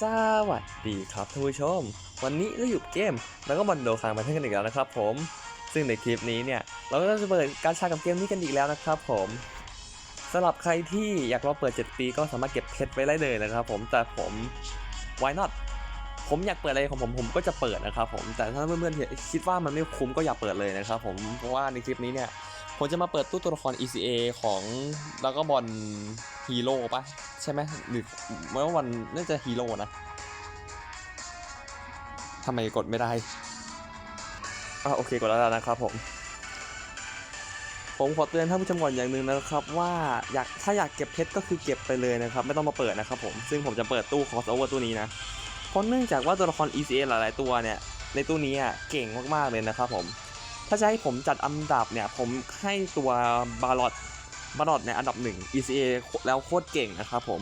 สวัสดีครับท่านผู้ชม วันนี้เราอยู่เกมแล้วก็บอลโดคังมาเพื่อนกันอีกแล้วนะครับผม ซึ่งในคลิปนี้เนี่ย เราก็จะเปิดการชากับเกมนี้กันอีกแล้วนะครับผมสำหรับใครที่อยากรอเปิด 7 ปีก็สามารถเก็บเพชรไว้ได้เลยนะครับผมแต่ผม why not ผมอยากเปิดอะไรของผมผมก็จะเปิดนะครับผมแต่ถ้าเพื่อนๆคิดว่ามันไม่คุ้มก็อย่าเปิดเลยนะครับผมเพราะว่าในคลิปนี้เนี่ย ผมจะมาเปิดตู้ตัวละคร ECA ของแล้วก็บอลฮีโร่ปะใช่ไหมหรือเมื่อวันน่าจะฮีโร่นะทำไมกดไม่ได้อะโอเคกดแล้วนะครับผมผมขอเตือนท่านผู้ชมก่อนอย่างหนึ่งนะครับ ว่าอยากถ้าอยากเก็บเพชรก็คือเก็บไปเลยนะครับ ไม่ต้องมาเปิดนะครับผมซึ่งผมจะเปิดตู้ crossover ตู้นี้นะเพราะเนื่องจากว่าตัวละคร ECA หลาย ๆ ตัวเนี่ยในตู้นี้อะเก่งมากๆเลยนะครับผม ถ้าจะให้ผมจัดอันดับเนี่ย ผมให้ตัวบาลอดบาลอดเนี่ยอันดับหนึ่ง ECA แล้วโคตรเก่งนะครับผม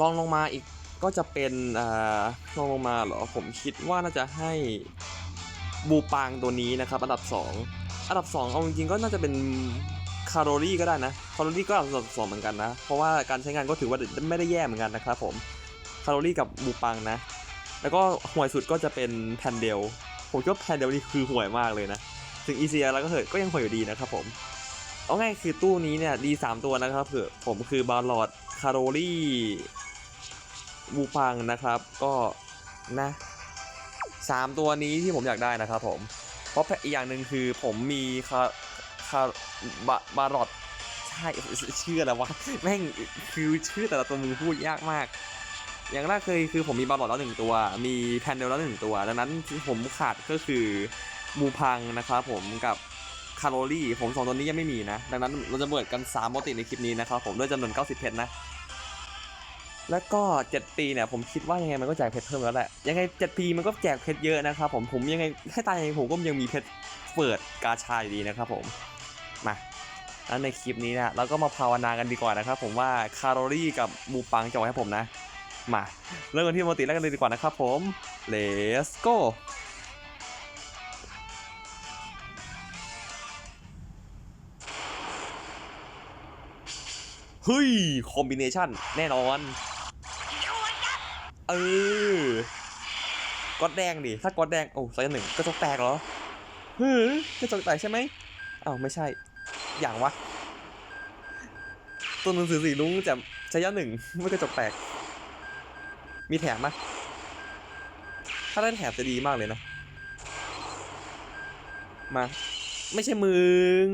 ลองลงมาอีกก็จะเป็นอ่าลองลงมาเหรอผมคิดว่าน่าจะให้บูปางตัวนี้นะครับ อันดับ 2 อันดับ 2 เอาจริงๆก็น่าจะเป็นคาร์โรลี่ก็ได้นะคาร์โรลี่ก็อันดับสองเหมือนกันนะ เพราะว่าการใช้งานก็ถือว่าไม่ได้แย่เหมือนกันนะครับผมคาร์โรลี่กับบูปังนะ แล้วก็ห่วยสุดก็จะเป็นแพนเดล ผมคิดว่าแพนเดลนี่คือห่วยมากเลยนะ ถึง ECR แล้วก็เถอะก็ยังห่วยอยู่ดีนะครับผม เอาง่ายคือตู้นี้เนี่ยดี3ตัวนะครับเผื่อผมคือบาลอดคาร์โรลี่บูปังนะครับ ก็นะสามตัวนี้ที่ผมอยากได้นะครับผม เพราะอีกอย่างหนึ่งคือผมมีคาคาบาบารอดใช่ชื่ออะไรวะแม่งคือชื่อแต่ละตัวมึงพูดยากมาก อย่างแรกเคยคือผมมีบาลอดแล้วหนึ่งตัว มีแพนเดลแล้วหนึ่งตัว ดังนั้นผมขาดก็คือมูพังนะครับผมกับคาร์โรลี่ผมสองตัวนี้ยังไม่มีนะ ดังนั้นเราจะเปิดกัน3โมติในคลิปนี้นะครับผมด้วยจำนวน 90 เพชรนะ แล้วก็ 7 ปีเนี่ยผมคิดว่ายังไงมันก็แจกเพชรเพิ่มแล้วแหละ ยังไง 7 ปีมันก็แจกเพชรเยอะนะครับผมผมยังไงให้ตายยังไงผมก็ยังมีเพชรเปิดกาชาอยู่ดีนะครับผม มาแล้วในคลิปนี้นี่ยเราก็มาภาวนากันดีกว่านะครับผมว่าคาร์โรลี่กับมูปังจะเอาให้ผมนะ มา เริ่มกันที่โมติแรกกันเลยดีกว่านะครับผม let's go เฮ้ย คอมบิเนชันแน่นอน เออก๊อตแดงดิ ถ้าก๊อตแดง โอ้ไซส์หนึ่งกระจกแตกเหรอเฮ้ยกระจกแตกใช่ไหมอ้าวไม่ใช่ อย่างวะ ตัวหนังสือสีลุงจะใช้ยะหนึ่งไม่กระจกแตก มีแถมไหมถ้าได้แถมจะดีมากเลยนะ มา ไม่ใช่มึง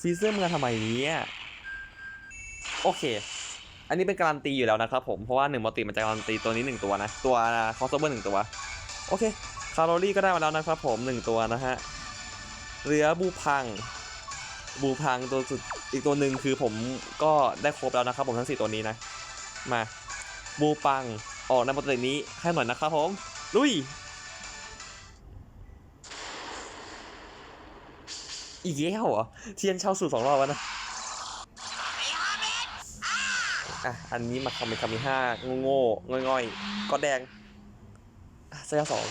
ฟีเซอร์มึงทำไมเนี้ยโอเค อันนี้เป็นการันตีอยู่แล้วนะครับผม เพราะว่าหนึ่งมอติมันจะการันตีตัวนี้หนึ่งตัวนะ ตัวคอสเบอร์หนึ่งตัว โอเค คาร์โรลี่ก็ได้มาแล้วนะครับผมหนึ่งตัวนะฮะ เรือบูพัง บูพังตัวสุดอีกตัวหนึ่งคือผมก็ได้ครบแล้วนะครับผมทั้งสี่ตัวนี้นะ มาบูปังออกในปกตินี้ให้หน่อยนะครับผม ลุย อีกแล้วเหรอ เทียนเช่าสูตรสองรอบแล้วนะอะ อันนี้มาคามิคามิห้าโง่โง่ง่อยๆก็แดงอะเสียสอง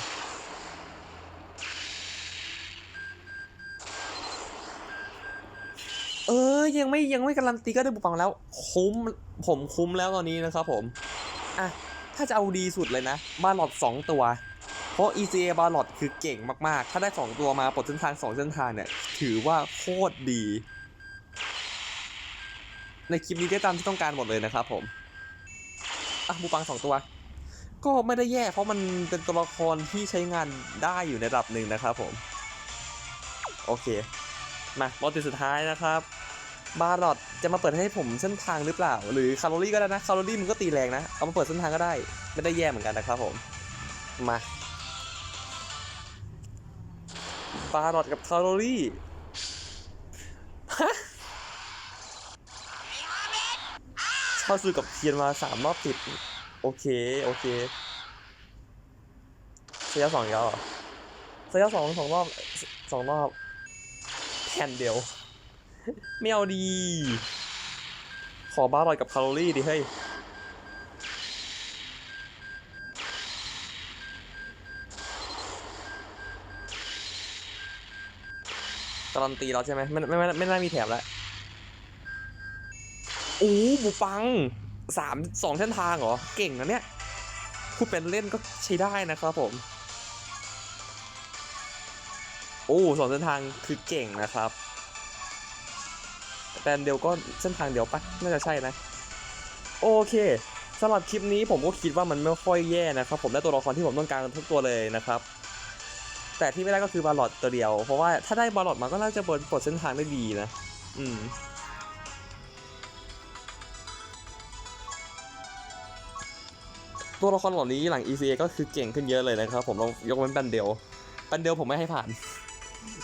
เออ ยังไม่ยังไม่การันตีก็ได้บุปังแล้ว คุ้มผมคุ้มแล้วตอนนี้นะครับผมอะถ้าจะเอาดีสุดเลยนะบาลอด2ตัว เพราะ ECA บาลอดคือเก่งมากๆ ถ้าได้ 2 ตัวมาปลดเส้นทาง 2 เส้นทางเนี่ย ถือว่าโคตรดี ในคลิปนี้ได้ตามที่ต้องการหมดเลยนะครับผมอะบูปัง 2 ตัว ก็ไม่ได้แย่ เพราะมันเป็นตัวละครที่ใช้งานได้อยู่ในระดับหนึ่งนะครับผม โอเค มาบอลติดสุดท้ายนะครับบาร์ลอดจะมาเปิดให้ผมเส้นทางหรือเปล่า หรือคาร์โรลี่ก็ได้นะคาร์โรลี่มันก็ตีแรงนะ เอามาเปิดเส้นทางก็ได้ ไม่ได้แย่เหมือนกันนะครับผมมาบาร์ลอดกับคาร์โรลี่ฮะเช่าซื้อกับเทียนมาสามรอบติด โอเค โอเคเสียสองแล้วเหรอเสียสองสองรอบสองรอบ ผ่นเดียว ไม่เอาดี ขอบาร์ลอยกับคาร์โรลี่ดิเฮ้ยการันตีแล้วใช่ไหมไม่ไม่ไม่ไม่น่ามีแถมแล้วโอ้บูปังสามสองเส้นทางเหรอ เก่งนะเนี่ยพูดเป็นเล่นก็ใช้ได้นะครับผม โอ้สองเส้นทางคือเก่งนะครับ แต่เดียวก็เส้นทางเดียวปะน่าจะใช่นะ โอเคสำหรับคลิปนี้ผมก็คิดว่ามันไม่ค่อยแย่นะครับ ผมได้ตัวละครที่ผมต้องการทุกตัวเลยนะครับ แต่ที่ไม่ได้ก็คือบาลอดตัวเดียว เพราะว่าถ้าได้บาลอดมาก็น่าจะเปิดปลดเส้นทางได้ดีนะ อืมตัวละครเหล่านี้หลัง ECA ก็คือเก่งขึ้นเยอะเลยนะครับ ผมเรายกเว้นแบนเดลแบนเดลผมไม่ให้ผ่าน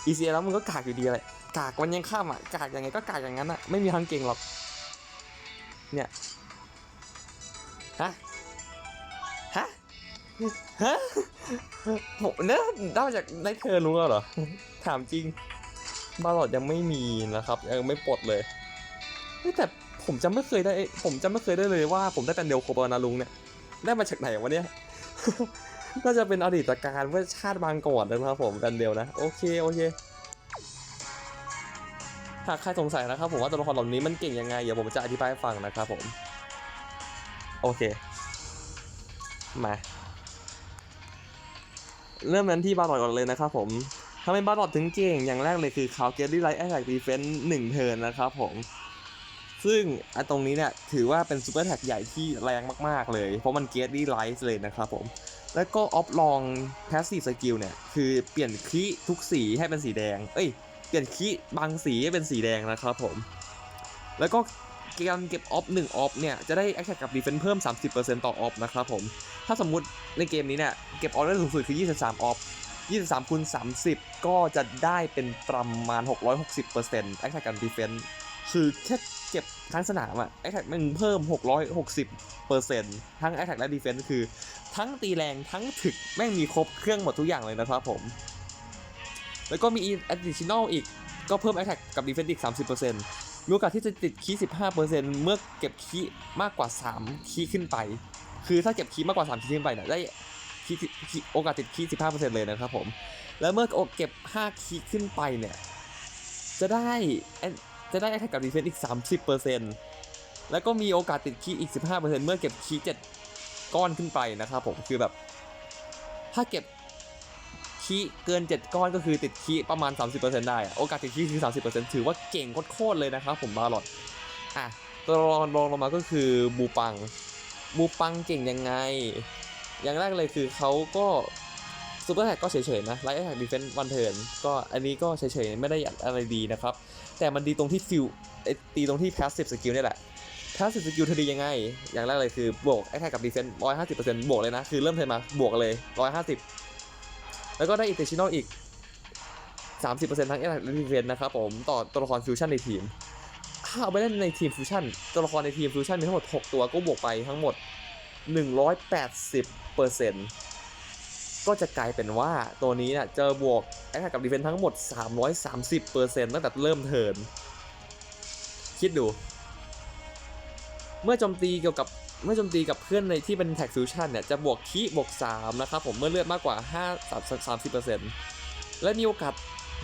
ECA แล้วมันก็กากอยู่ดีแหละกากมันยังข้ามอะกากยังไงก็กากอย่างนั้นอะไม่มีทางเก่งหรอก เนี่ยฮะฮะฮะผมเนี่ยได้มาจากในเธอรู้แล้วเหรอ ถามจริงบาลอดยังไม่มีนะครับ ยังไม่ปลดเลยแต่ผมจะไม่เคยได้ ผมจะไม่เคยได้เลยว่า ผมได้เป็นเดลโคบานาลุงเนี่ย ได้มาจากไหนวะเนี่ย น่าจะเป็นอดีตการเมื่อชาติบางก่อนนะครับผมกันเดียวนะ โอเคโอเคหากใครสงสัยนะครับผมว่าตัวละครเหล่านี้มันเก่งยังไงเดี๋ยวผมจะอธิบายให้ฟังนะครับผม โอเค มาเริ่มนั้นที่บาร์ดก่อนเลยนะครับผมทำไมบาร์ดถึงเก่งอย่างแรกเลยคือเขาเกตตี้ไลท์แอตแทกดีเฟนซ์หนึ่งเทิร์นนะครับผมซึ่งอตรงนี้เนี่ยถือว่าเป็นซูเปอร์แท็กใหญ่ที่แรงมาก ๆ เลย เพราะมันเกตตี้ไลท์เลยนะครับผม แล้วก็ออฟลองแพสซีฟสกิลเนี่ย คือเปลี่ยนคีทุกสีให้เป็นสีแดง เอ้ย เปลี่ยนคีบางสีให้เป็นสีแดงนะครับผม แล้วก็การเก็บออฟ1ออฟเนี่ย จะได้แอคแท็กกับดีเฟนเพิ่ม 30%ต่อออฟนะครับผม ถ้าสมมุติในเกมนี้เนี่ย เก็บออฟได้สูงสุดคือ 23ออฟ23คูณ30 ก็จะได้เป็นประมาณ 660%แอคแท็กกับดีเฟนคือแค่ เก็บทั้งสนามอะแอคแท็กมันเพิ่ม 660%ทั้งแอคแท็กและดีเฟนคือ ทั้งตีแรงทั้งถึกแม่งมีครบเครื่องหมดทุกอย่างเลยนะครับผม แล้วก็มี additional อีกก็เพิ่ม attack กับ defense อีก 30%มีโอกาสที่จะติดคีย์15%เมื่อเก็บคีย์มากกว่า 3 คีย์ขึ้นไป คือถ้าเก็บคีย์มากกว่า 3 คีย์ขึ้นไปเนี่ยได้คีคีย์โอกาสติดคีย์15%เลยนะครับผม แล้วเมื่อเก็บ 5 คีย์ขึ้นไปเนี่ย จะได้ จะได้ attack กับ defense อีก 30%แล้วก็มีโอกาสติดคีย์อีก 15%เมื่อเก็บคีย์7ก้อนขึ้นไปนะครับผมคือแบบ ถ้าเก็บคีย์เกิน 7 ก้อนก็คือติดคีย์ประมาณ 30%ได้โอกาสติดคีย์คือ 30%ถือว่าเก่งโคตรเลยนะครับผมบาลอดอะตัวรองรองลงมาก็คือบูปังบูปังเก่งยังไง อย่างแรกเลยคือเขาก็ซูเปอร์แท็กก็เฉยๆนะไลท์แท็กดีเฟนต์วันเทิร์นก็อันนี้ก็เฉยๆ ไม่ได้อะไรดีนะครับ แต่มันดีตรงที่ฟิลตีตรงที่ passive skill นี่แหละ passive skill เธอดียังไง อย่างแรกเลยคือบวก attack กับ defense 150%บวกเลยนะ คือเริ่มเทรนมาบวกเลย150แล้วก็ได้ additional อีก30%ทั้ง attack และ defense นะครับผมต่อตัวละครฟิวชั่นในทีมถ้าเอาไปเล่นในทีมฟิวชั่นตัวละครในทีมฟิวชั่นมีทั้งหมด6ตัวก็บวกไปทั้งหมด180% ก็จะกลายเป็นว่าตัวนี้เนี่ยเจะบวก attack กับ defense ทั้งหมด 330%ตั้งแต่เริ่มเทิร์นคิดดู เมื่อโจมตีเกี่ยวกับเมื่อโจมตีกับเพื่อนในที่เป็นแท็กฟิวชั่นเนี่ยจะบวกคีบวก3นะครับผมเมื่อเลือดมากกว่า 5 30%และมีโอกาส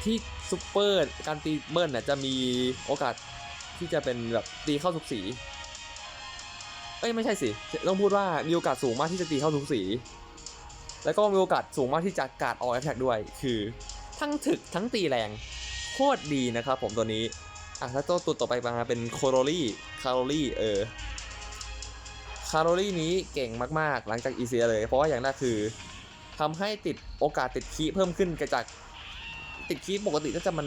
ที่ซูเปอร์การตีเบิร์นเนี่ยจะมีโอกาสที่จะเป็นแบบตีเข้าทุกสี เอ้ยไม่ใช่สิ ต้องพูดว่ามีโอกาสสูงมากที่จะตีเข้าทุกสี แล้วก็มีโอกาสสูงมากที่จะการ์ดออกแอทแทกด้วย คือทั้งถึกทั้งตีแรง โคตรดีนะครับผมตัวนี้ อะแล้วตัวตัวต่อไปมาเป็นโคโรลี่คาโรลี่เออคาโรลี่นี้เก่งมากๆ หลังจาก ECA เลย เพราะว่าอย่างแรกคือทำให้ติดโอกาสติดคีเพิ่มขึ้นจากติดคีปกติก็จะมัน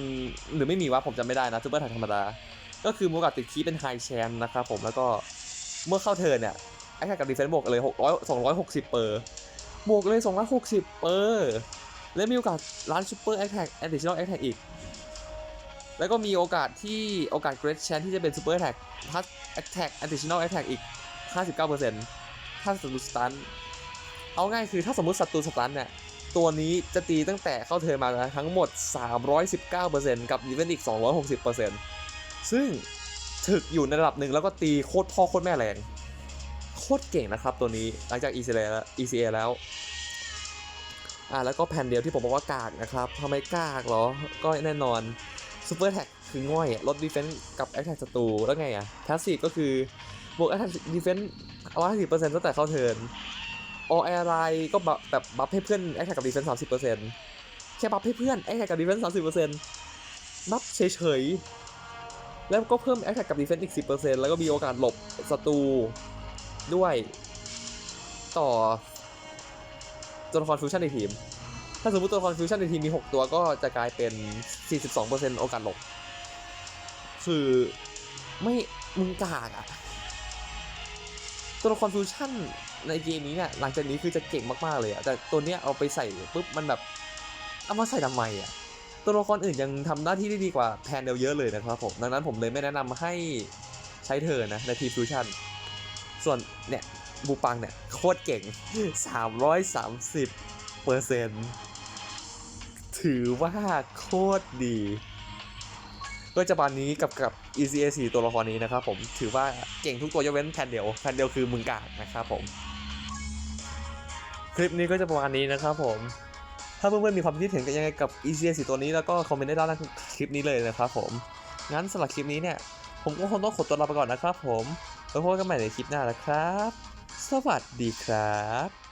หรือไม่มีวะผมจำไม่ได้นะซูเปอร์ไทธรรมดา ก็คือโอกาสติดคีเป็นไฮแชนนะครับผมแล้วก็เมื่อเข้าเทิร์นเนี่ยไอ้แค่กับดีเฟนซ์บวกเลย600 260 เปอร์ บวกเลย 260 เปอร์และมีโอกาสล้านซูเปอร์แอคแท็กแอดดิชั่นลแอคแท็กอีก แล้วก็มีโอกาสที่โอกาสเกรดแชนที่จะเป็นซูเปอร์แท็กพัสแอคแท็กแอดดิชั่นลแอคแท็กอีก 59%ถ้าศัตรูสตันเอาง่ายคือถ้าสมมติศัตรูสตันเนี่ย ตัวนี้จะตีตั้งแต่เข้าเทิร์มาทั้งหมด 319%กับอีเวนต์อีก 260%ซึ่งถึกอยู่ในระดับหนึ่งแล้วก็ตีโคตรพ่อโคตรแม่แรง โคตรเก่งนะครับตัวนี้หลังจาก ECA แล้ว ECA แล้วอ่าแล้วก็แผ่นเดียวที่ผมบอกว่ากากนะครับทำไมกากเหรอ ก็แน่นอนซูเปอร์แท็กคือง่อยอะลดดีเฟนซ์กับแอคแท็กศัตรูแล้วไงอะพาสซีฟก็คือบวกแอคแท็กดีเฟนซ์ร้อยสิบเปอร์เซ็นต์ตั้งแต่เข้าเทิร์นอแอร์ไลก็บแบบบัฟให้เพื่อนแอคแท็กกับดีเฟนซ์สามสิบเปอร์เซ็นต์แค่บัฟให้เพื่อนแอคแท็กกับดีเฟนซ์สามสิบเปอร์เซ็นต์บัฟเฉยๆแล้วก็เพิ่มแอคแท็กกับดีเฟนซ์อีกสิบเปอร์เซ็นต์แล้วก็มีโอกาสหลบศัตรู ด้วยต่อตัวละครฟิวชั่นในทีม ถ้าสมมติตัวละครฟิวชั่นในทีมมี 6 ตัวก็จะกลายเป็น 42%โอกาสหลบ คือไม่มึงกากอะตัวละครฟิวชั่นในเกมนี้เนี่ยหลังจากนี้คือจะเก่งมากๆเลยอะแต่ตัวเนี้ยเอาไปใส่ปุ๊บมันแบบเอามาใส่ทำไมอะตัวละครอื่นยังทำหน้าที่ได้ดีกว่าแพนเดลเยอะเลยนะครับผม ดังนั้นผมเลยไม่แนะนำให้ใช้เธอนะในทีฟิวชั่น ส่วนเนี่ยบูปังเนี่ยโคตรเก่ง 330เปอร์เซ็นต์ถือว่าโคตรดี ก็จะบานนี้กับกับ ECA 4ตัวละครนี้นะครับผมถือว่าเก่งทุกตัวยกเว้นแพนเดียวแพนเดียวคือมึงกากนะครับผม คลิปนี้ก็จะประมาณนี้นะครับผม ถ้าเพื่อนๆมีความคิดเห็นกันยังไงกับ ECA 4ตัวนี้แล้วก็คอมเมนต์ได้ด้านล่างคลิปนี้เลยนะครับผม งั้นสำหรับคลิปนี้เนี่ย ผมก็คงต้องขอตัวลาไปก่อนนะครับผม แล้วพบกันใหม่ในคลิปหน้านะครับ สวัสดีครับ